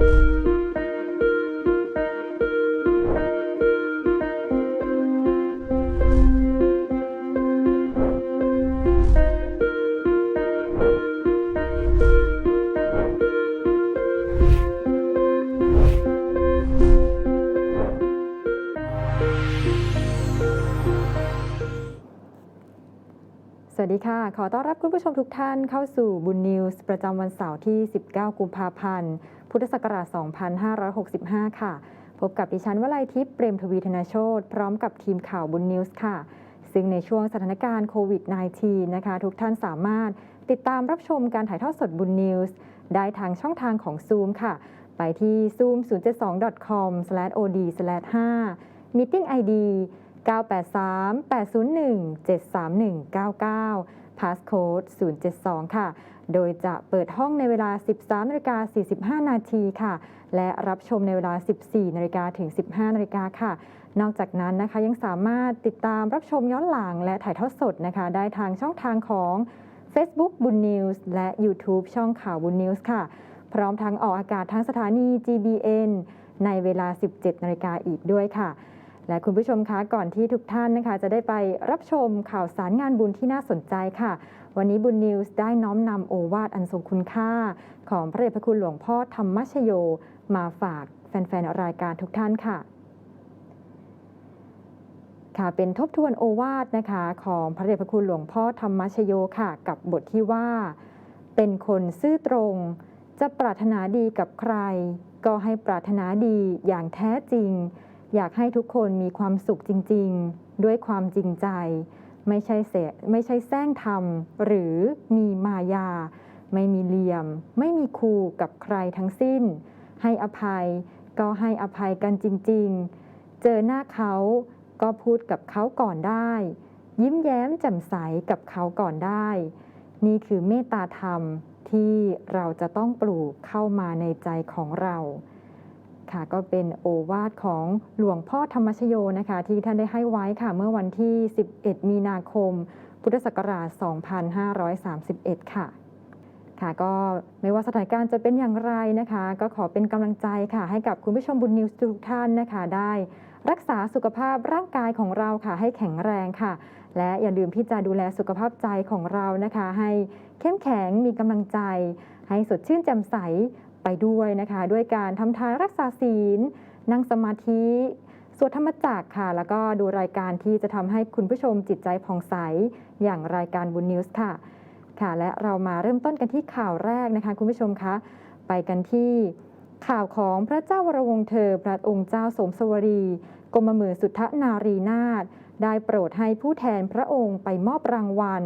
ส ขอต้อนรับคุณผู้ชมทุกท่านเข้าสู่บุญนิวส์ประจำวันเสาร์ที่ 19 กุมภาพันธ์ พุทธศักราช 2565 ค่ะ พบกับดิฉันวลัยทิพย์เปรมทวีธนาโชตพร้อมกับทีมข่าวบุญนิวส์ค่ะ ซึ่งในช่วงสถานการณ์โควิด -19 นะคะ ทุกท่านสามารถติดตามรับชมการถ่ายทอดสดบุญนิวส์ได้ทางช่องทางของ Zoom ค่ะ ไปที่ zoom072.com/od/5 meeting id 983 801 731 99 passcode 072 ค่ะ โดยจะเปิดห้องในเวลา 13นาฬิกา45 นาทีค่ะ และรับชมในเวลา 14นาฬิกาถึง 15นาฬิกาค่ะ นอกจากนั้นนะคะยังสามารถติดตามรับชมย้อนหลังและถ่ายทอดสดนะคะ ได้ทางช่องทางของ Facebook บุญนิวส์และ YouTube ช่องข่าวบุญนิวส์ค่ะ พร้อมทั้งออกอากาศทั้งสถานี GBN ในเวลา 17นาฬิกาอีกด้วยค่ะ และคุณผู้ชมคะก่อนที่ทุกท่านนะคะ จะได้ไปรับชมข่าวสารงานบุญที่น่าสนใจค่ะ วันนี้บุญนิวส์ได้น้อมนำโอวาทอันทรงคุณค่า ของพระเดชพระคุณหลวงพ่อธรรมชโย มาฝากแฟนๆรายการทุกท่านค่ะค่ะเป็นทบทวนโอวาทนะคะของพระเดชพระคุณหลวงพ่อธรรมชโยค่ะ กับบทที่ว่า เป็นคนซื่อตรง จะปรารถนาดีกับใคร ก็ให้ปรารถนาดีอย่างแท้จริง อยากให้ทุกคนมีความสุขจริง ๆ ด้วยความจริงใจ ไม่ใช่เสไม่ใช่แซงทำหรือมีมายา ไม่มีเหลี่ยม ไม่มีคูกับใครทั้งสิ้น ให้อภัยก็ให้อภัยกันจริง ๆ เจอหน้าเขาก็พูดกับเขาก่อนได้ ยิ้มแย้มแจ่มใสกับเขาก่อนได้ นี่คือเมตตาธรรมที่เราจะต้องปลูกเข้ามาในใจของเรา ค่ะก็เป็นโอวาทของหลวงพ่อธรรมชโยนะคะ ที่ท่านได้ให้ไว้ค่ะเมื่อวันที่ 11 มีนาคม พุทธศักราช 2531 ค่ะ ค่ะก็ไม่ว่าสถานการณ์จะเป็นอย่างไรนะคะ ก็ขอเป็นกำลังใจค่ะ ให้กับคุณผู้ชมบุญนิวส์ทุกท่านนะคะ ได้รักษาสุขภาพร่างกายของเราค่ะ ให้แข็งแรงค่ะ และอย่าลืมที่จะดูแลสุขภาพใจของเรานะคะ ให้เข้มแข็งมีกำลังใจ ให้สดชื่นแจ่มใส ไปด้วยนะคะ ด้วยการทำทานรักษาศีล นั่งสมาธิสวดธรรมจักค่ะ แล้วก็ดูรายการที่จะทำให้คุณผู้ชมจิตใจผ่องใส อย่างรายการบุญนิวส์ค่ะ ค่ะ และเรามาเริ่มต้นกันที่ข่าวแรกนะคะ คุณผู้ชมคะ ไปกันที่ข่าวของพระเจ้าวรวงเธอ พระองค์เจ้าสมสวรีกรมหมื่นสุทธนารีนาถได้โปรดให้ผู้แทนพระองค์ไปมอบรางวัล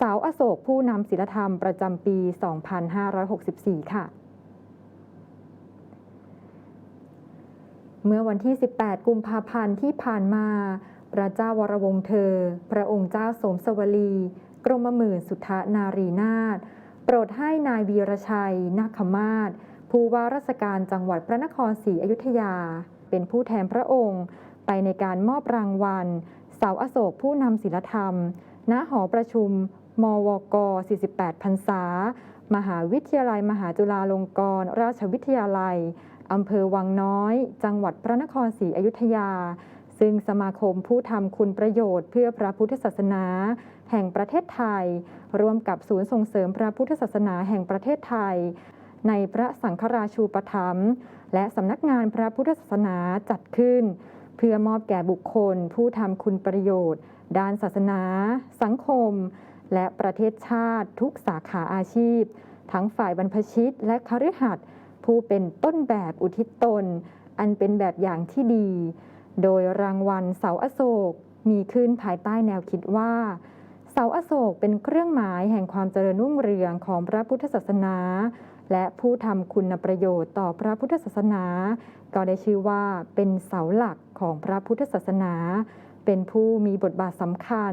สาวอโศกผู้นำศิลธรรมประจำปี 2564 ค่ะ เมื่อวันที่ 18 กุมภาพันธ์ที่ผ่านมา พระเจ้าวรวงศ์เธอ พระองค์เจ้าสมสวลี กรมหมื่นสุทธนารีนาถโปรดให้นายวีรชัย นาคมาศผู้ว่าราชการจังหวัดพระนครศรีอยุธยา เป็นผู้แทนพระองค์ ไปในการมอบรางวัล เสาอโศกผู้นำศิลธรรม ณ หอประชุม มวก 48 พรรษา มหาวิทยาลัยมหาจุฬาลงกรณราชวิทยาลัย อำเภอวังน้อย จังหวัดพระนครศรีอยุธยา ซึ่งสมาคมผู้ทำคุณประโยชน์เพื่อพระพุทธศาสนา แห่งประเทศไทย ร่วมกับศูนย์ส่งเสริมพระพุทธศาสนาแห่งประเทศไทย ในพระสังฆราชูปถัมภ์และสำนักงานพระพุทธศาสนาจัดขึ้น เพื่อมอบแก่บุคคล ผู้ทำคุณประโยชน์ ด้านศาสนา สังคม และประเทศชาติทุกสาขาอาชีพ ทั้งฝ่ายบรรพชิตและคฤหัสถ์ ผู้เป็นต้นแบบอุทิศตน อันเป็นแบบอย่างที่ดี โดยรางวัลเสาอโศกมีขึ้นภายใต้แนวคิดว่าเสาอโศกเป็นเครื่องหมายแห่งความเจริญรุ่งเรืองของพระพุทธศาสนา และผู้ทำคุณประโยชน์ต่อพระพุทธศาสนา ก็ได้ชื่อว่าเป็นเสาหลักของพระพุทธศาสนา เป็นผู้มีบทบาทสำคัญ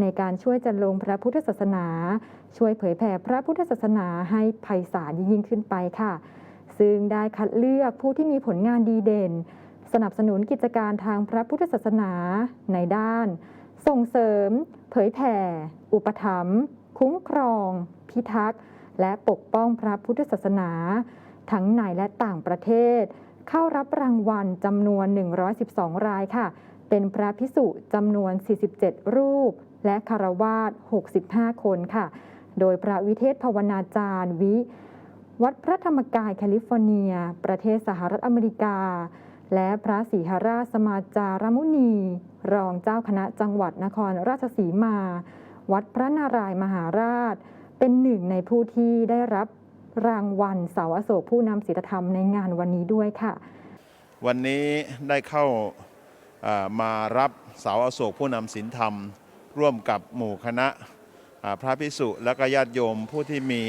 ในการช่วยจันลงพระพุทธศาสนา ช่วยเผยแผ่พระพุทธศาสนาให้ไพศาลยิ่งขึ้นไปค่ะ ซึ่งได้คัดเลือกผู้ที่มีผลงานดีเด่น สนับสนุนกิจการทางพระพุทธศาสนาในด้าน ส่งเสริม เผยแผ่ อุปถัมภ์คุ้มครอง พิทักษ์ และปกป้องพระพุทธศาสนา ทั้งในและต่างประเทศ เข้ารับรางวัลจำนวน 112 รายค่ะ เป็นพระพิสุจำนวน 47 รูป และคารวาส65 คนค่ะ โดยพระวิเทศภาวนาจารย์วิ วัดพระธรรมกายแคลิฟอร์เนีย ประเทศสหรัฐอเมริกา และพระศรีหราชสมาจารมุนี รองเจ้าคณะจังหวัดนครราชสีมา วัดพระนารายมหาราช เป็นหนึ่งในผู้ที่ได้รับรางวัลเสาอโศกผู้นำศีลธรรมในงานวันนี้ด้วยค่ะ วันนี้ได้เข้ามารับเสาอโศกผู้นำศีลธรรม ร่วมกับหมู่คณะพระพิสุและก็ญาติโยมผู้ที่มี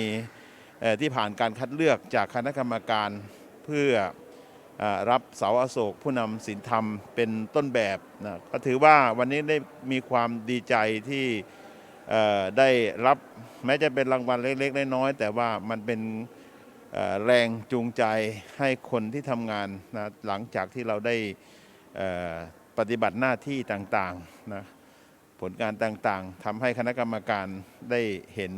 ที่ผ่านการคัดเลือกจากคณะกรรมการเพื่ออรับเสาอโศกผู้นำศีลธรรมเป็นต้นแบบนะก็ถือว่าวันนี้ได้มีความดีใจที่ได้รับแม้จะเป็นรางวัลเล็กๆ น้อยๆแต่ว่ามันเป็นแรงจูงใจให้คนที่ทำงานนะหลังจากที่เราได้ปฏิบัติหน้าที่ต่างๆนะผลงานต่างๆทำให้คณะกรรมการได้เห็น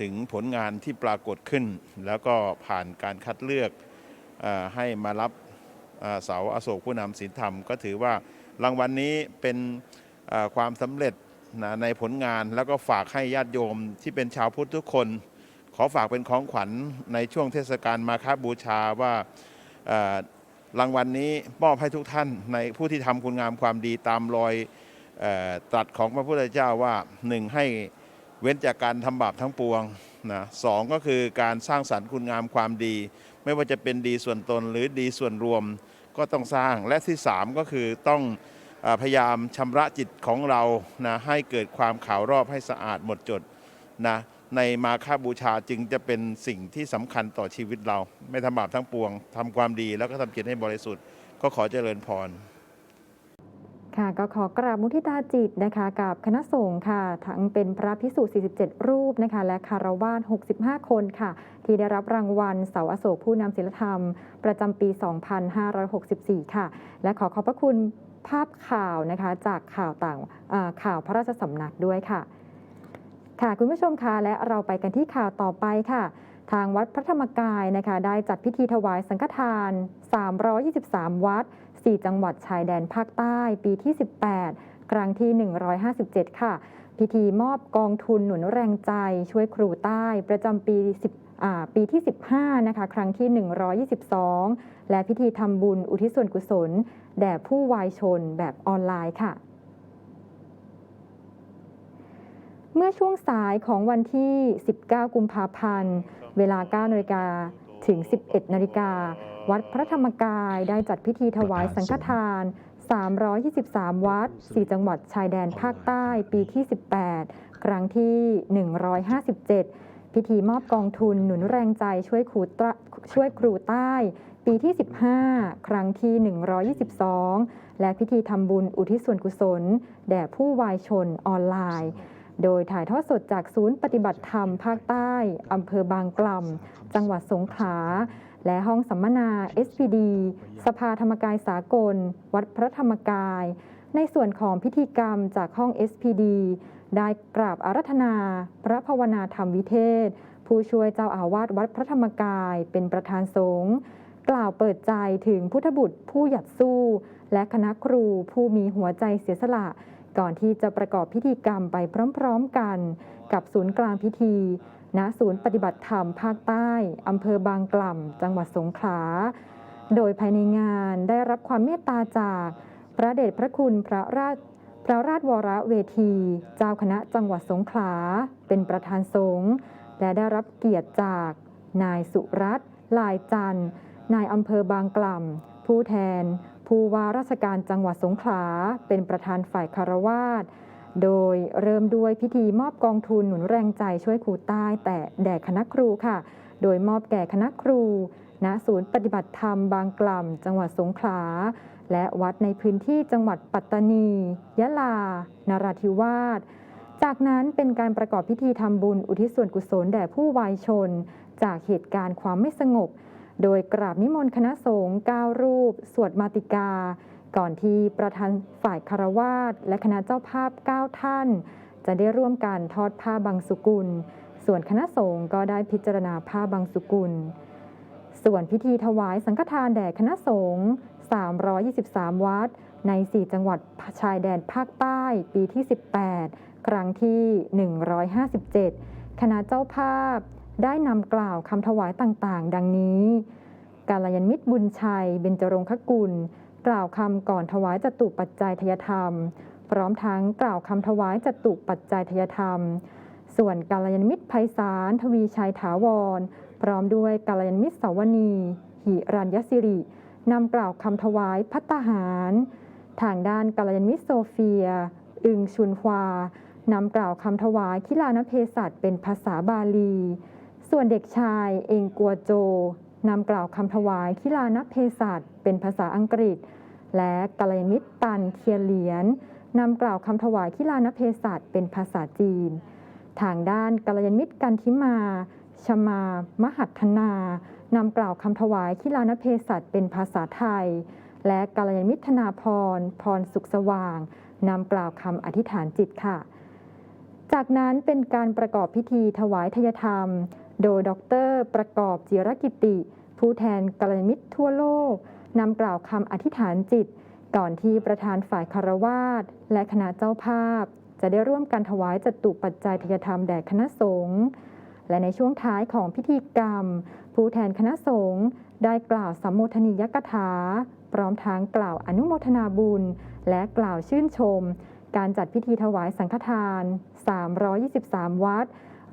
ถึงผลงานที่ปรากฏขึ้น แล้วก็ผ่านการคัดเลือกอให้มารับเสาอโศกผู้นำศีลธรรม ก็ถือว่ารางวัลนนี้เป็นความสำเร็จนะในผลงานแล้วก็ฝากให้ญาติโยมที่เป็นชาวพุทธทุกคน ขอฝากเป็นของขวัญในช่วงเทศกาลมาคาบูชาว่ารางวัลนนี้มอบให้ทุกท่านในผู้ที่ทำคุณงามความดีตามรอยอตรัสของพระพุทธเจ้าว่าหนึ่งให้ เว้นจากการทำบาปทั้งปวงนะสองก็คือการสร้างสรรค์คุณงามความดี ไม่ว่าจะเป็นดีส่วนตนหรือดีส่วนรวมก็ต้องสร้างและที่สามก็คือต้องอพยายามชำระจิตของเรานะให้เกิดความขาวรอบให้สะอาดหมดจดนะในมาฆบูชาจึงจะเป็นสิ่งที่สำคัญต่อชีวิตเรา ไม่ทำบาปทั้งปวงทำความดีแล้วก็ทำจิตให้บริสุทธิ์ก็ขอเจริญพร ค่ะก็ขอกราบมุทิตาจิตนะคะกับคณะสงฆ์ค่ะทั้งเป็นพระพิสุ47 รูปนะคะและคารวาส65 คนค่ะ ที่ได้รับรางวัลเสาอโศกผู้นำศิลธรรม ประจำปี 2564 ค่ะ และขอขอบพระคุณภาพข่าวนะคะจากข่าวต่างข่าวพระราชสำนักด้วยค่ะ ค่ะคุณผู้ชมคะและเราไปกันที่ข่าวต่อไปค่ะทางวัดพระธรรมกายนะคะได้จัดพิธีถวายสังฆทาน 323 วัด 4 จังหวัดชายแดนภาคใต้ปีที่ 18 ครั้งที่ 157 ค่ะ พิธีมอบกองทุนหนุนแรงใจช่วยครูใต้ประจำปี10ปีที่ 15 นะคะ ครั้งที่ 122 และพิธีทำบุญอุทิศส่วนกุศล แด่ผู้วายชนแบบออนไลน์ค่ะ เมื่อช่วงสายของวันที่ 19 กุมภาพันธ์ เวลา9นาฬิกา ถึง 11 นาฬิกา วัดพระธรรมกายได้จัดพิธีถวายสังฆทาน 323 วัด 4 จังหวัดชายแดนภาคใต้ปีที่ 18 ครั้งที่ 157 พิธีมอบกองทุนหนุนแรงใจช่วยครูตะช่วยครูใต้ ปีที่ 15 ครั้งที่ 122 และพิธีทำบุญอุทิศส่วนกุศล แด่ผู้วายชนออนไลน์ โดยถ่ายทอดสดจากศูนย์ปฏิบัติธรรมภาคใต้อำเภอบางกล่ำจังหวัดสงขลาและห้องสัมมนา SPD สภาธรรมกายสากล วัดพระธรรมกาย ในส่วนของพิธีกรรมจากห้อง SPD ได้กราบอารัธนา พระภาวนาธรรมวิเทศ ผู้ช่วยเจ้าอาวาสวัดพระธรรมกายเป็นประธานสงฆ์กล่าวเปิดใจถึงพุทธบุตรผู้หยัดสู้ และคณะครูผู้มีหัวใจเสียสละ ก่อนที่จะประกอบพิธีกรรมไปพร้อมๆกัน กับศูนย์กลางพิธีณศูนย์ปฏิบัติธรรมภาคใต้อำเภอบางกล่ำจังหวัดสงขลา โดยภายในงานได้รับความเมตตาจากพระเดชพระคุณพระราชพระราชวรเวที เจ้าคณะจังหวัดสงขลา เป็นประธานสงฆ์และได้รับเกียรติจาก นายสุรัตน์ลายจันทร์นายอำเภอบางกล่ำผู้แทน ผู้ว่าราชการจังหวัดสงขลาเป็นประธานฝ่ายคารวาสโดยเริ่มด้วยพิธีมอบกองทุนหนุนแรงใจช่วยครูใต้แต่แด่คณะครูค่ะ โดยมอบแก่คณะครู ณ ศูนย์ปฏิบัติธรรมบางกล่ำจังหวัดสงขลา และวัดในพื้นที่จังหวัดปัตตานี ยะลานราธิวาส จากนั้นเป็นการประกอบพิธีทำบุญอุทิศส่วนกุศลแด่ผู้วายชน จากเหตุการณ์ความไม่สงบ โดยกราบนิมนต์คณะสงฆ์9รูป สวดมาติกา ก่อนที่ประธานฝ่ายคารวาสและคณะเจ้าภาพ 9 ท่าน จะได้ร่วมกันทอดผ้าบางสุกุล ส่วนคณะสงฆ์ก็ได้พิจารณาผ้าบางสุกุล ส่วนพิธีถวายสังฆทานแด่คณะสงฆ์323 วัด ใน 4 จังหวัดชายแดนภาคใต้ปีที่ 18 ครั้งที่ 157 คณะเจ้าภาพ ได้นำกล่าวคำถวายต่างๆ ดังนี้ กาลยันมิตรบุญชัย เบญจรงคกุล กล่าวคำก่อนถวายจตุปัจจัยทยธรรม พร้อมทั้งกล่าวคำถวายจตุปัจจัยทยธรรม ส่วนกาลยันมิตรไพศาลทวีชัยถาวร พร้อมด้วยกาลยันมิตรสาวนีหิรัญยสิรินำกล่าวคำถวายพัตหาร ทางด้านกาลยันมิตรโซเฟีย อึงชุนฮวานำกล่าวคำถวายคิลานเพศัตเป็นภาษาบาลี ส่วนเด็กชายเองกัวโจนำกล่าวคำถวายคิลานเพศัตเป็นภาษาอังกฤษ และกาลยมิตรตันเทียนเหลียนนำกล่าวคำถวายคิลานเพศัตเป็นภาษาจีน ทางด้านกาลยมิตรกันทิมาชมามหัฒนานำกล่าวคำถวายคิลานเพศัตเป็นภาษาไทย และกาลยมิตรธนาพรพรสุขสว่างนำกล่าวคำอธิษฐานจิตค่ะ จากนั้นเป็นการประกอบพิธีถวายทยธรรม โดยดร ประกอบจิรกิติ ผู้แทนกัลยาณมิตรทั่วโลกนำกล่าวคำอธิษฐานจิต ก่อนที่ประธานฝ่ายคารวาสและคณะเจ้าภาพ จะได้ร่วมกันถวายจตุปัจจัยทยธรรมแด่คณะสงฆ์และในช่วงท้ายของพิธีกรรม ผู้แทนคณะสงฆ์ได้กล่าวสัมโมทนียกถา พร้อมทั้งกล่าวอนุโมทนาบุญ และกล่าวชื่นชม การจัดพิธีถวายสังฆทาน 323 วัด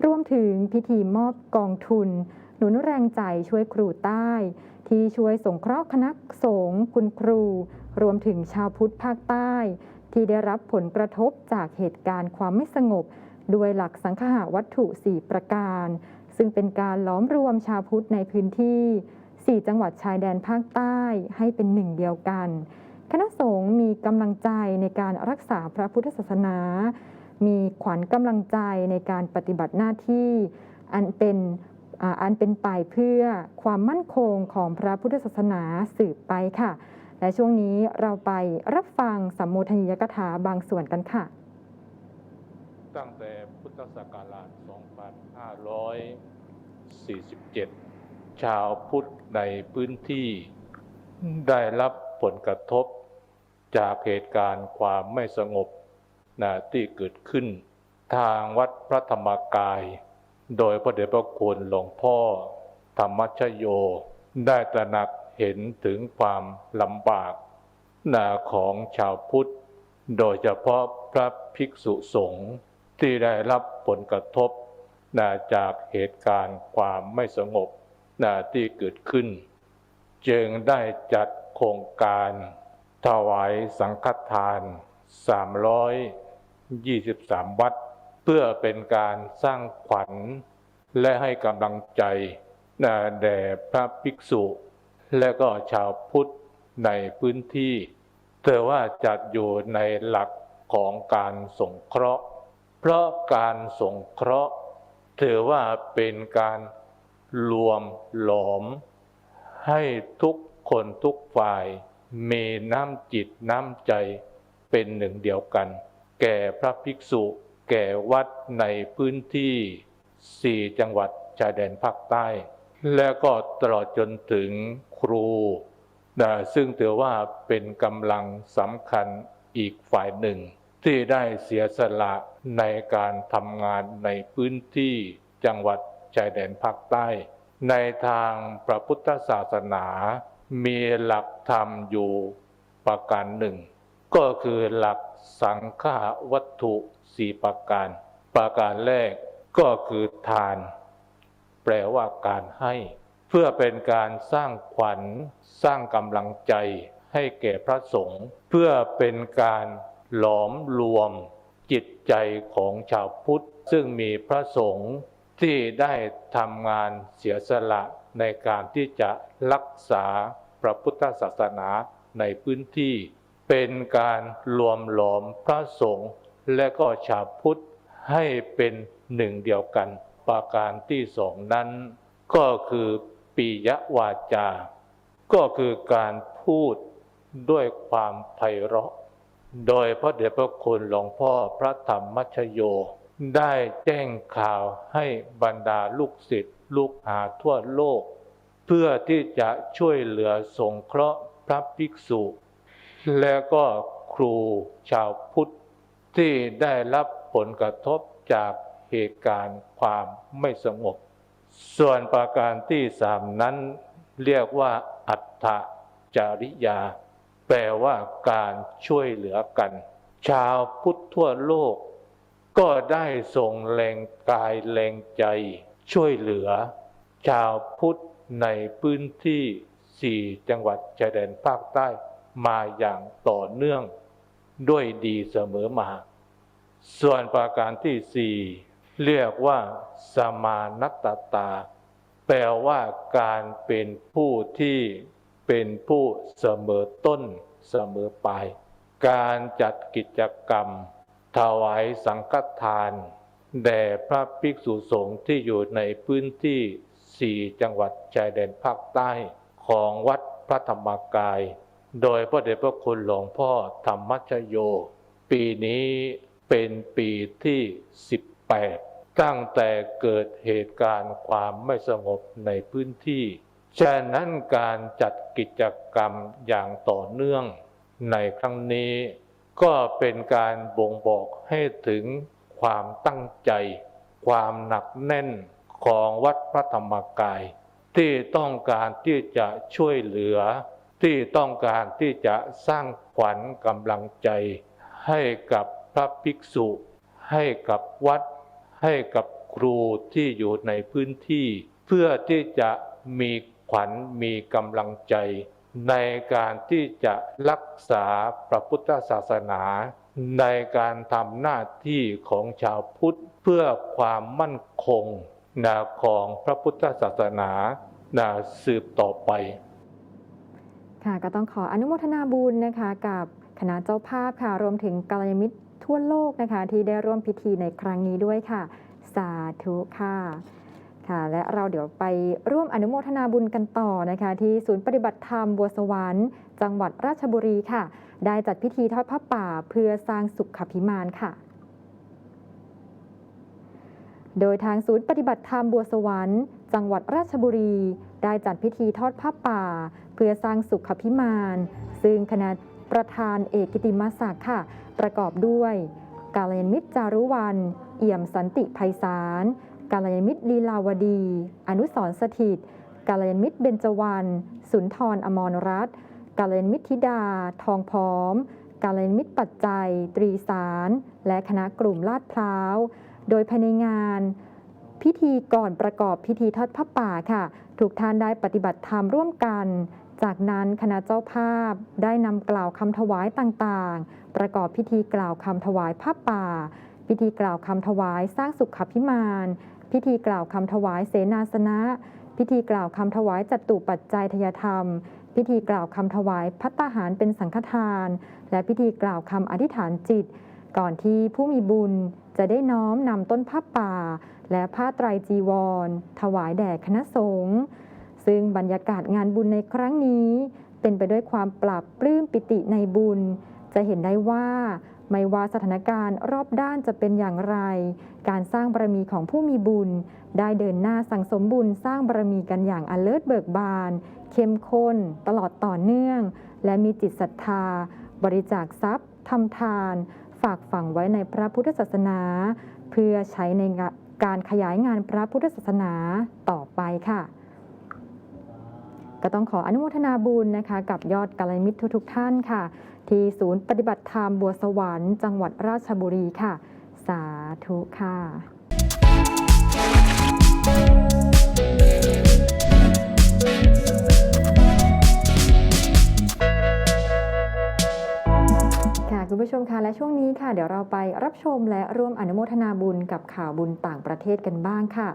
รวมถึงพิธีมอบกองทุน หนุนแรงใจช่วยครูใต้ ที่ช่วยสงเคราะห์คณะสงฆ์คุณครู รวมถึงชาวพุทธภาคใต้ ที่ได้รับผลกระทบจากเหตุการณ์ความไม่สงบ ด้วยหลักสังฆาวัตถุ 4 ประการ ซึ่งเป็นการล้อมรวมชาวพุทธในพื้นที่ 4 จังหวัดชายแดนภาคใต้ให้เป็นหนึ่งเดียวกัน คณะสงฆ์มีกำลังใจในการรักษาพระพุทธศาสนา มีขวัญกำลังใจในการปฏิบัติหน้าที่อันเป็นอันเป็นไปเพื่อความมั่นคงของพระพุทธศาสนาสืบไปค่ะ และช่วงนี้เราไปรับฟังสัมโมทนียกถาบางส่วนกันค่ะ ตั้งแต่พุทธศักราช 2547 ชาวพุทธในพื้นที่ได้รับผลกระทบจากเหตุการณ์ความไม่สงบ นะที่เกิดขึ้น ทางวัดพระธรรมกาย โดยพระเดชพระคุณหลวงพ่อ ธรรมชโย ได้ตระหนักเห็นถึงความลำบากนะของชาวพุทธ โดยเฉพาะพระภิกษุสงฆ์ที่ได้รับผลกระทบนะจากเหตุการณ์ความไม่สงบนะที่เกิดขึ้น จึงได้จัดโครงการถวายสังฆทาน 23 วัด เพื่อเป็นการสร้างขวัญ และให้กำลังใจแด่พระภิกษุ และก็ชาวพุทธในพื้นที่แต่ว่าจัดอยู่ในหลักของการสงเคราะห์ เพราะการสงเคราะห์ถือว่าเป็นการรวมหลอม ให้ทุกคนทุกฝ่ายมีน้ำจิตน้ำใจเป็นหนึ่งเดียวกัน แก่พระภิกษุ แก่วัดในพื้นที่สี่จังหวัดชายแดนภาคใต้ และก็ตลอดจนถึงครูนะซึ่งถือว่าเป็นกำลังสำคัญอีกฝ่ายหนึ่ง ที่ได้เสียสละในการทำงานในพื้นที่จังหวัดชายแดนภาคใต้ ในทางพระพุทธศาสนา มีหลักธรรมอยู่ประการหนึ่ง ก็คือหลัก สังฆาวัตถุสี่ประการ ประการแรกก็คือทาน แปลว่าการให้ เพื่อเป็นการสร้างขวัญ สร้างกำลังใจให้แก่พระสงฆ์เพื่อเป็นการหลอมรวมจิตใจของชาวพุทธ ซึ่งมีพระสงฆ์ที่ได้ทำงานเสียสละในการที่จะรักษาพระพุทธศาสนาในพื้นที่ เป็นการรวมหลอมพระสงฆ์และก็ชาวพุทธให้เป็นหนึ่งเดียวกัน ประการที่สองนั้น ก็คือปียวาจา ก็คือการพูดด้วยความไพเราะ โดยพระเดชพระคุณหลวงพ่อพระธรรมมัชโย ได้แจ้งข่าวให้บรรดาลูกศิษย์ลูกหาทั่วโลก เพื่อที่จะช่วยเหลือสงเคราะห์พระภิกษุ และก็ครูชาวพุทธที่ได้รับผลกระทบจากเหตุการณ์ความไม่สงบ ส่วนประการที่สามนั้นเรียกว่า อัตถจริยา แปลว่าการช่วยเหลือกัน ชาวพุทธทั่วโลก ก็ได้ส่งแรงกายแรงใจ ช่วยเหลือ ชาวพุทธในพื้นที่สี่จังหวัดชายแดนภาคใต้ มาอย่างต่อเนื่องด้วยดีเสมอมา ส่วนประการที่สี่เรียกว่าสมานัตตา แปลว่าการเป็นผู้ที่เป็นผู้เสมอต้นเสมอปลาย การจัดกิจกรรม ถวายสังฆทาน แด่พระภิกษุสงฆ์ที่อยู่ในพื้นที่สี่จังหวัดชายแดนภาคใต้ของวัดพระธรรมกาย โดยพระเดชพระคุณหลวงพ่อธรรมชโย ปีนี้เป็นปีที่ 18 ตั้งแต่เกิดเหตุการณ์ความไม่สงบในพื้นที่ ฉะนั้นการจัดกิจกรรมอย่างต่อเนื่อง ในครั้งนี้ ก็เป็นการบ่งบอกให้ถึงความตั้งใจ ความหนักแน่นของวัดพระธรรมกาย ที่ต้องการที่จะช่วยเหลือ ที่ต้องการที่จะสร้างขวัญกำลังใจ ให้กับพระภิกษุ ให้กับวัด ให้กับครูที่อยู่ในพื้นที่ เพื่อที่จะมีขวัญมีกำลังใจ ในการที่จะรักษาพระพุทธศาสนา ในการทำหน้าที่ของชาวพุทธเพื่อความมั่นคงนะของพระพุทธศาสนานะสืบต่อไป ค่ะก็ต้องขออนุโมทนาบุญนะคะกับคณะเจ้าภาพค่ะรวมถึงกัลยาณมิตรทั่วโลกนะคะที่ได้ร่วมพิธีในครั้งนี้ด้วยค่ะ สาธุค่ะค่ะและเราเดี๋ยวไปร่วมอนุโมทนาบุญกันต่อนะคะที่ศูนย์ปฏิบัติธรรมบัวสวรรค์ จังหวัดราชบุรีค่ะ ได้จัดพิธีทอดผ้าป่าเพื่อสร้างสุขพิมานค่ะ โดยทางศูนย์ปฏิบัติธรรมบัวสวรรค์ จังหวัดราชบุรี ได้จัดพิธีทอดผ้าป่า เพื่อสร้างสุขพิมาน ซึ่งคณะประธานเอกกิติมศักดิ์ค่ะ ประกอบด้วย กาลยานมิตรจารุวัน เอี่ยมสันติไพศาล กาลยานมิตรลีลาวดี อนุสรสถิต กาลยานมิตรเบญจวรรณสุนทรอมรรัตน์กาลยานมิตรธิดา ทองพร้อม กาลยานมิตรปัจจัย ตรีสาร และคณะกลุ่มลาดพร้าว โดยภายในงาน พิธีก่อนประกอบพิธีทอดผ้าป่าค่ะทุกท่านได้ปฏิบัติธรรมร่วมกัน จากนั้นคณะเจ้าภาพได้นำกล่าวคำถวายต่างๆ ประกอบพิธีกล่าวคำถวายผ้าป่า พิธีกล่าวคำถวายสร้างสุขพิมาน พิธีกล่าวคำถวายเสนาสนะ พิธีกล่าวคำถวายจัตุปัจจัยทยธรรม พิธีกล่าวคำถวายพัตตาหารเป็นสังฆทาน และพิธีกล่าวคำอธิษฐานจิต ก่อนที่ผู้มีบุญจะได้น้อมนำต้นผ้าป่า และผ้าไตรจีวร ถวายแด่คณะสงฆ์ซึ่งบรรยากาศงานบุญในครั้งนี้ เป็นไปด้วยความปรับปลื้มปิติในบุญ จะเห็นได้ว่าไม่ว่าสถานการณ์รอบด้านจะเป็นอย่างไร การสร้างบารมีของผู้มีบุญ ได้เดินหน้าสั่งสมบุญสร้างบารมีกันอย่างอเลิศเบิกบาน เข้มข้น ตลอดต่อเนื่อง และมีจิตศรัทธา บริจาคทรัพย์ทำทาน ฝากฝังไว้ในพระพุทธศาสนา เพื่อใช้ใน การขยายงานพระพุทธศาสนาต่อไปค่ะ ก็ต้องขออนุโมทนาบุญนะคะ กับยอดกาลมิตรทุกๆท่านค่ะ ที่ศูนย์ปฏิบัติธรรมบัวสวรรค์จังหวัดราชบุรีค่ะ สาธุค่ะ คุณผู้ชมคะและช่วงนี้ค่ะ เดี๋ยวเราไปรับชมและร่วมอนุโมทนาบุญกับข่าวบุญต่างประเทศกันบ้างค่ะ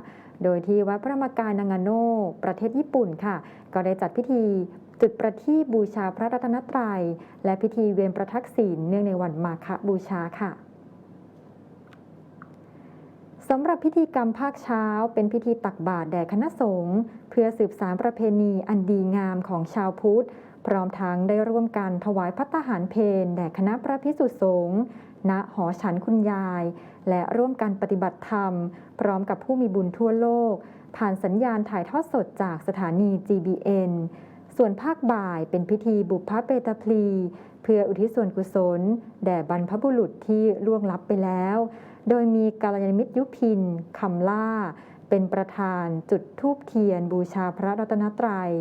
โดยที่วัดพระมกายนางาโนประเทศญี่ปุ่นค่ะ ก็ได้จัดพิธีจุดประทีปบูชาพระรัตนตรัย และพิธีเวียนประทักษิณเนื่องในวันมาฆบูชาค่ะสำหรับพิธีกรรมภาคเช้า เป็นพิธีตักบาตรแด่คณะสงฆ์เพื่อสืบสารประเพณีอันดีงามของชาวพุทธ พร้อมทั้งได้ร่วมกันถวายพัตหารเพลแด่คณะพระพิสุสงฆ์ณหอฉันคุณยาย และร่วมกันปฏิบัติธรรม พร้อมกับผู้มีบุญทั่วโลก ผ่านสัญญาณถ่ายทอดสดจากสถานี GBN ส่วนภาคบ่ายเป็นพิธีบุพเพเปตพลี เพื่ออุทิศส่วนกุศล แด่บรรพบุรุษที่ล่วงลับไปแล้ว โดยมีกาลยานมิตรยุพินคำล่า เป็นประธานจุดธูปเทียนบูชาพระรัตนตรัย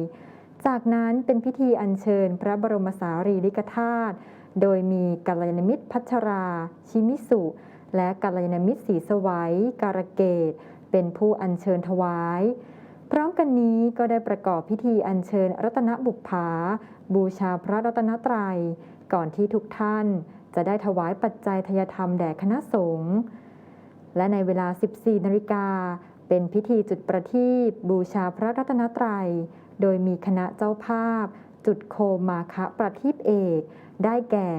จากนั้นเป็นพิธีอัญเชิญพระบรมสารีริกธาตุ โดยมีกาลยานมิตรพัชรา ชิมิสุ และกาลยานมิตรสีสวัย การเกต เป็นผู้อัญเชิญถวาย พร้อมกันนี้ก็ได้ประกอบพิธีอัญเชิญรัตนบุปผาบูชาพระรัตนตรัย ก่อนที่ทุกท่านจะได้ถวายปัจจัยทยธรรมแด่คณะสงฆ์ และในเวลา 14นาฬิกา เป็นพิธีจุดประทีปบูชาพระรัตนตรัย โดยมีคณะเจ้าภาพ จุดโคมมาคะประทีปเอก ได้แก่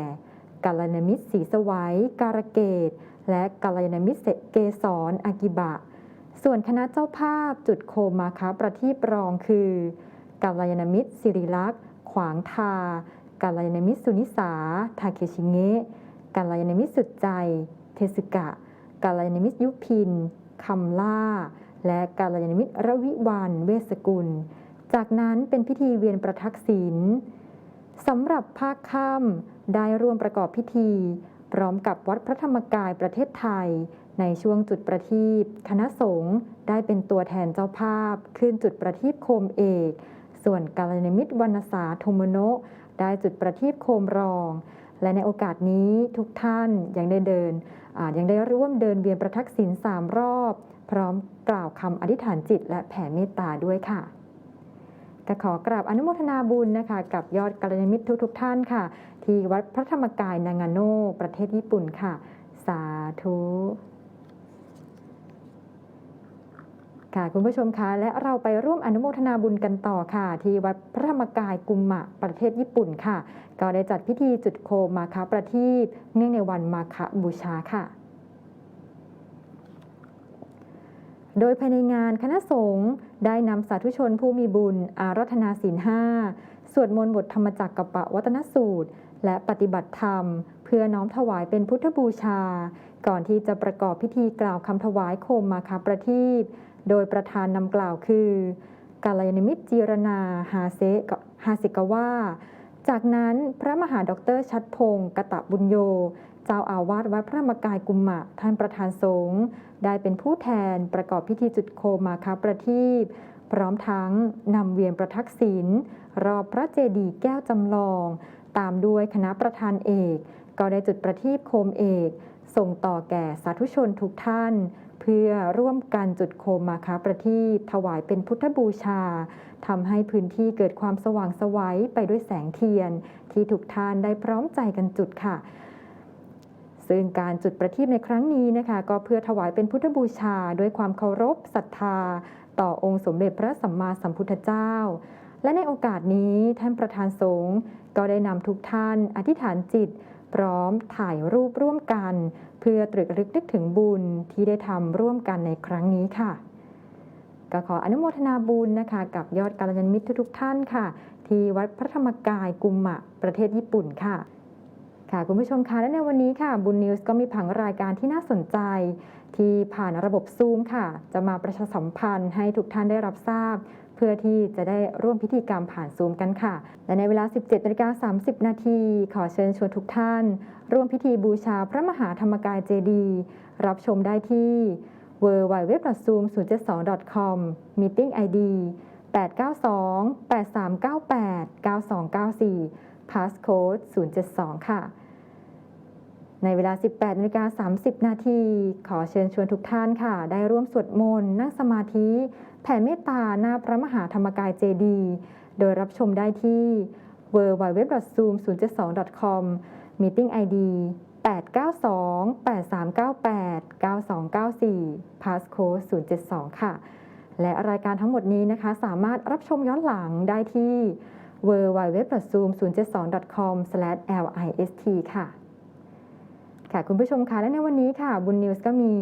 กาลยานมิตรสีสวัย การเกต และกาลยานมิตรเกสรอากิบะ ส่วนคณะเจ้าภาพจุดโคมมาคะประทีปรองคือกาลยานมิตรสิริลักษ์ ขวางทากาลยานมิตรสุนิสา ทาเคชิเงะกาลยานมิตรสุดใจ เทสึกะกาลยานมิตรยุพินคำล่า และกาลยานมิตรระวิวันเวสกุล จากนั้นเป็นพิธีเวียนประทักษิณสำหรับภาคค่ำได้ร่วมประกอบพิธี พร้อมกับวัดพระธรรมกายประเทศไทย ในช่วงจุดประทีปคณะสงฆ์ได้เป็นตัวแทนเจ้าภาพขึ้นจุดประทีปโคมเอก ส่วนกาลยานมิตรวรรณสาโทโมโนะได้จุดประทีปโคมรอง และในโอกาสนี้ทุกท่านยังได้เดินยังได้ร่วมเดินเวียนประทักษิณสามรอบ พร้อมกล่าวคำอธิษฐานจิตและแผ่เมตตาด้วยค่ะก็ขอกราบอนุโมทนาบุญนะคะ กับยอดกัลยาณมิตรทุกทท่านค่ะ ที่วัดพระธรรมกายนางาโนประเทศญี่ปุ่นค่ะ สาธุ ค่ะคุณผู้ชมคะและเราไปร่วมอนุโมทนาบุญกันต่อค่ะ ที่วัดพระธรรมกายกุมมะประเทศญี่ปุ่นค่ะ ก็ได้จัดพิธีจุดโคมมาคาประทีปเนื่องในวันมาคบูชาค่ะ โดยภายในงานคณะสงฆ์ได้นำสาธุชนผู้มีบุญ อารัธนาศีลห้าสวดมนต์บทธรรมจักรกับปะวัตนสูตร และปฏิบัติธรรม เพื่อน้อมถวายเป็นพุทธบูชา ก่อนที่จะประกอบพิธีกล่าวคำถวายโคมมาคาประทีป โดยประธานนำกล่าวคือกาลยานมิตรจีรนาฮาเซฮาสิกาวาจากนั้นพระมหาดอกเตอรชัดพงศ์กะตะบุญโย เจ้าอาวาสวัดพระมกายกุมมะท่านประธานสงฆ์ได้เป็นผู้แทนประกอบพิธีจุดโคมมาคาประทีปพร้อมทั้งนำเวียนประทักษิณรอบพระเจดีย์แก้วจำลอง ตามด้วยคณะประธานเอก ก็ได้จุดประทีปโคมเอก ส่งต่อแก่สาธุชนทุกท่าน เพื่อร่วมกันจุดโคมมาคาประทีปถวายเป็นพุทธบูชาทำให้พื้นที่เกิดความสว่างสวัยไปด้วยแสงเทียน ที่ทุกท่านได้พร้อมใจกันจุดค่ะซึ่งการจุดประทีปในครั้งนี้นะคะ ก็เพื่อถวายเป็นพุทธบูชาด้วยความเคารพศรัทธา ต่อองค์สมเด็จพระสัมมาสัมพุทธเจ้า และในโอกาสนี้ท่านประธานสงฆ์ก็ได้นำทุกท่านอธิษฐานจิต พร้อมถ่ายรูปร่วมกัน เพื่อตรึกรึกนึกถึงบุญที่ได้ทำร่วมกันในครั้งนี้ค่ะ ก็ขออนุโมทนาบุญนะคะ กับยอดกัลยาณมิตรทุกท่านค่ะ ที่วัดพระธรรมกายกุมมะ ประเทศญี่ปุ่นค่ะค่ะคุณผู้ชมคะและในวันนี้ค่ะบุญนิวส์ก็มีผังรายการที่น่าสนใจ ที่ผ่านระบบซูมค่ะ จะมาประชาสัมพันธ์ให้ทุกท่านได้รับทราบ พื่อที่จะได้ร่วมพิธีกรรมผ่านซูมกันค่ะ และในเวลา 17นาฬิกา30 นาทีขอเชิญชวนทุกท่าน ร่วมพิธีบูชาพระมหาธรรมกายเจดีย์รับชมได้ที่ w w w z o o m 0 7 2 com Meeting ID 892 8398 9294 Passcode 072 ค่ะ ในเวลา 18นาฬิกา30 นาที ขอเชิญชวนทุกท่านค่ะ ได้ร่วมสวดมนต์นั่งสมาธิ แผ่เมตตาหน้าพระมหาธรรมกายเจดี โดยรับชมได้ที่ w w w z o o m 0 7 2 com Meeting ID 892 8398 9294 Passcode 072 ค่ะ และรายการทั้งหมดนี้นะคะ สามารถรับชมย้อนหลังได้ที่ w w w z o o m 0 7 2 com list ค่ะ ค่ะคุณผู้ชมคะและในวันนี้ค่ะบุญนิวส์ก็มี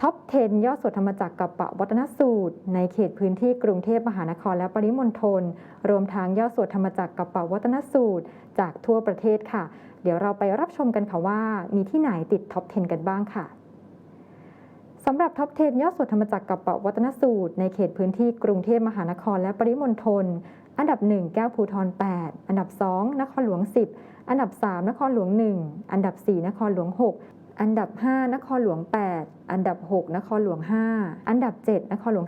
ท็อป 10 ยอดสวดธรรมจักรกับปะวัฒนสูตร ในเขตพื้นที่กรุงเทพมหานครและปริมณฑลรวมทั้งยอดสวดธรรมจักรกับปะวัฒนสูตร จากทั่วประเทศค่ะ เดี๋ยวเราไปรับชมกันค่ะว่ามีที่ไหนติดท็อป 10 กันบ้างค่ะสำหรับท็อป 10 ยอดสวดธรรมจักรกับปวัตนสูตร ในเขตพื้นที่กรุงเทพมหานครและปริมณฑลอันดับ 1 แก้วภูทร8 อันดับ 2 นครหลวง 10 อันดับ 3 นครหลวง 1 อันดับ 4 นครหลวง 6 อันดับ 5 นครหลวง 8 อันดับ 6 นครหลวง 5 อันดับ 7 นครหลวง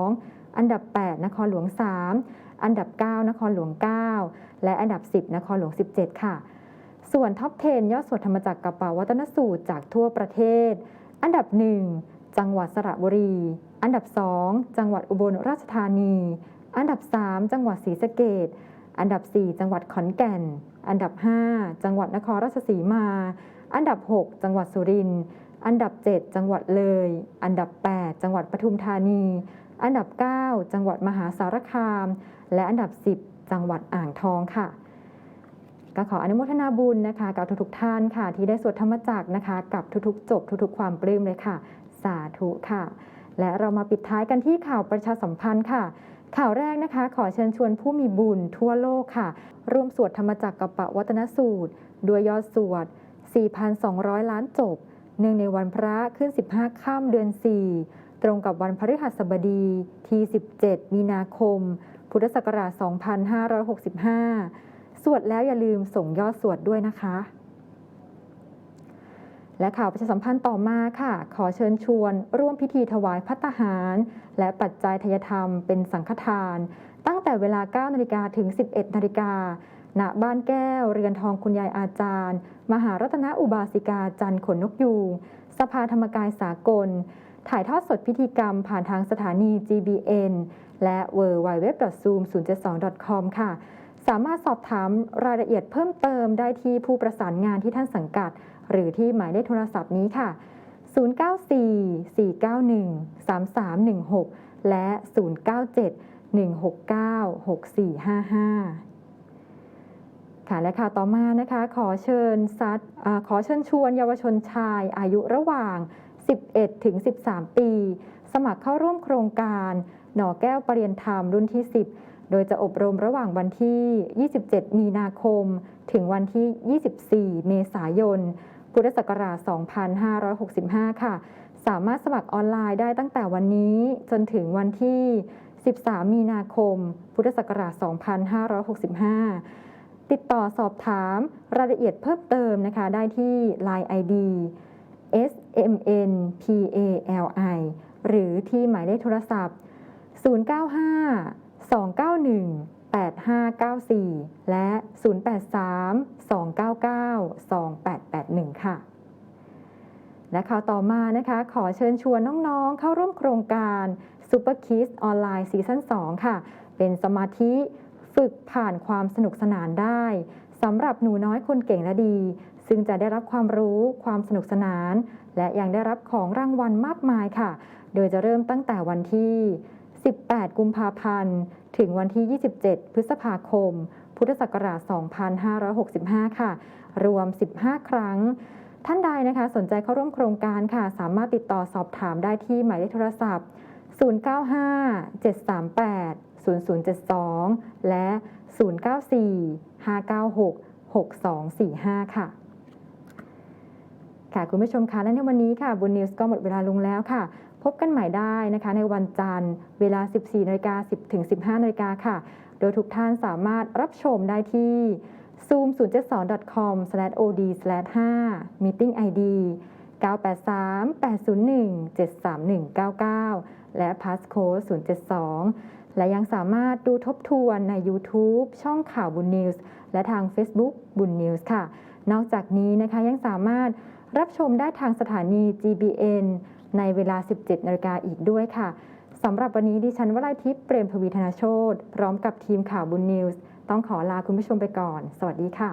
12 อันดับ 8 นครหลวง 3 อันดับ 9 นครหลวง 9 และอันดับ 10 นครหลวง 17 ค่ะ ส่วนท็อป 10 ยอดสวดธรรมจักรกับปวัตนสูตรจากทั่วประเทศ อันดับ 1 จังหวัดสระบุรี อันดับ 2 จังหวัดอุบลราชธานี อันดับ 3 จังหวัดศรีสะเกด อันดับ 4 จังหวัดขอนแก่น อันดับ 5 จังหวัดนครราชสีมา อันดับ 6 จังหวัดสุรินทร์ อันดับ 7 จังหวัดเลย อันดับ 8 จังหวัดปทุมธานี อันดับ 9 จังหวัดมหาสารคาม และอันดับ 10 จังหวัดอ่างทองค่ะก็ขออนุโมทนาบุญนะคะกับทุกๆท่านค่ะ ที่ได้สวดธรรมจักรนะคะ กับทุกๆจบทุกๆ ความปลื้มเลยค่ะ สาธุค่ะ และเรามาปิดท้ายกันที่ข่าวประชาสัมพันธ์ค่ะ ข่าวแรกนะคะ ขอเชิญชวนผู้มีบุญทั่วโลกค่ะ ร่วมสวดธรรมจักรกับปวัตนสูตร ด้วยยอดสวด 4,200 ล้านจบ เนื่องในวันพระขึ้น 15ค่ำเดือน 4 ตรงกับวันพฤหัสบดีที่ 17 มีนาคม พุทธศักราช 2565 สวดแล้วอย่าลืมส่งยอดสวดด้วยนะคะ และข่าวประชาสัมพันธ์ต่อมาค่ะ ขอเชิญชวน ร่วมพิธีถวายพัตตาหาร และปัจจัยทายธรรมเป็นสังฆทาน ตั้งแต่เวลา 9 นาฬิกาถึง 11 นาฬิกาณบ้านแก้ว เรือนทองคุณยายอาจารย์ มหารัตนอุบาสิกาจันทร์ขนนกยูงสภาธรรมกายสากล ถ่ายทอดสดพิธีกรรมผ่านทางสถานี GBN และ w w w z o o m 0 7 2 com ค่ะ สามารถสอบถามรายละเอียดเพิ่มเติมได้ที่ผู้ประสานงานที่ท่านสังกัด หรือที่หมายเลขโทรศัพท์นี้ค่ะ 094-491-3316 และ 097-169-6455 ค่ะและข่าวต่อมานะคะขอเชิญซัดอขอเชิญชวนเยาวชนชายอายุระหว่าง 11 ถึง 13 ปี สมัครเข้าร่วมโครงการ หน่อแก้วปรริยนธรรมรุ่นที่ 10โดยจะอบรมระหว่างวันที่ 27 มีนาคม ถึงวันที่ 24 เมษายน พุทธศักราช 2565 ค่ะ สามารถสมัครออนไลน์ได้ตั้งแต่วันนี้จนถึงวันที่ 13 มีนาคม พุทธศักราช 2565 ติดต่อสอบถามรายละเอียดเพิ่มเติมนะคะ ได้ที่ Line ID SMNPALI หรือที่หมายเลขโทรศัพท์ 095 291 8594 และ 083 299 2881 ค่ะ และข่าวต่อมานะคะ ขอเชิญชวนน้องๆ เข้าร่วมโครงการ Super Kids ออนไลน์ซีซั่น2ค่ะ เป็นสมาธิฝึกผ่านความสนุกสนานได้สำหรับหนูน้อยคนเก่งและดี ซึ่งจะได้รับความรู้ความสนุกสนาน และยังได้รับของรางวัลมากมายค่ะ โดยจะเริ่มตั้งแต่วันที่ 18 กุมภาพันธ์ ถึงวันที่ 27 พฤษภาคม พุทธศักราช 2565 ค่ะ รวม 15 ครั้ง ท่านใดนะคะ สนใจเข้าร่วมโครงการค่ะ สามารถติดต่อสอบถามได้ที่หมายเลขโทรศัพท์ 095 738 0072 และ 094 596 6245 ค่ะ ค่ะ คุณผู้ชมคะและในวันนี้ค่ะบุญนิวส์ก็หมดเวลาลงแล้วค่ะ พบกันใหม่ได้นะคะ ในวันจันทร์เวลา 14นาฬิกา10ถึง15นาฬิกาค่ะ โดยทุกท่านสามารถรับชมได้ที่ zoom 0 7 2 com od 5 meeting id 983 801 73199 และ passcode 072 และยังสามารถดูทบทวนใน YouTube ช่องข่าวบุญนิวส์และทาง Facebook บุญนิวส์ค่ะ นอกจากนี้นะคะยังสามารถรับชมได้ทางสถานี GBN ในเวลา 17นาฬิกาอีกด้วยค่ะ สำหรับวันนี้ดิฉันวลัยทิพย์เปรมพวีธนาโชตพร้อมกับทีมข่าวบุญนิวส์ต้องขอลาคุณผู้ชมไปก่อน สวัสดีค่ะ